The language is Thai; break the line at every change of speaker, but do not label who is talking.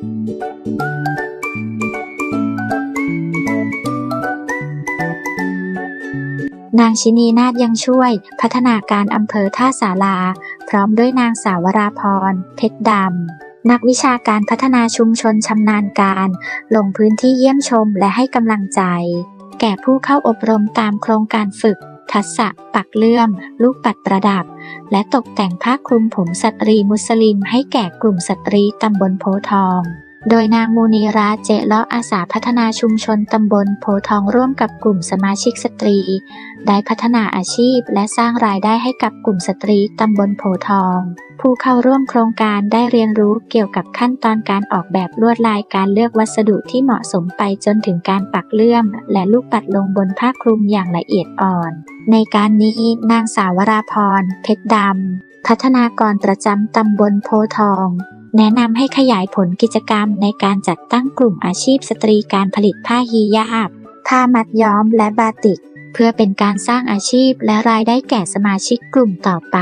นางชินีนาฏยังช่วยพัฒนาการอำเภอท่าสาลา พร้อมด้วยนางสาวราพร เพชรดำ นักวิชาการพัฒนาชุมชนชำนาญการ ลงพื้นที่เยี่ยมชมและให้กำลังใจ แก่ผู้เข้าอบรมตามโครงการฝึก ทักษะ ปักเลื่อม ลูกปัดประดับ และตกแต่งผ้าคลุมผมสตรีมุสลิมให้แก่กลุ่มสตรีตำบลโพทอง โดยนางมูนีราเจเลาะอาสาพัฒนาชุมชนตำบลโพทองร่วมกับกลุ่มสมาชิกสตรี ได้พัฒนาอาชีพและสร้างรายได้ให้กับกลุ่มสตรีตำบลโพทอง ผู้เข้าร่วมโครงการได้เรียนรู้เกี่ยวกับขั้นตอนการออกแบบลวดลายการเลือกวัสดุที่เหมาะสมไปจนถึงการปักเลื่อม และลูกปัดลงบนผ้าคลุมอย่างละเอียดอ่อน ในการนี้นางสาวราพรเพชรดำพัฒนากรประจำตำบลโพทอง แนะนำให้ขยายผลกิจกรรมในการจัดตั้งกลุ่มอาชีพสตรีการผลิตผ้าฮีญาบ ผ้ามัดย้อมและบาติก เพื่อเป็นการสร้างอาชีพและรายได้แก่สมาชิกกลุ่มต่อไป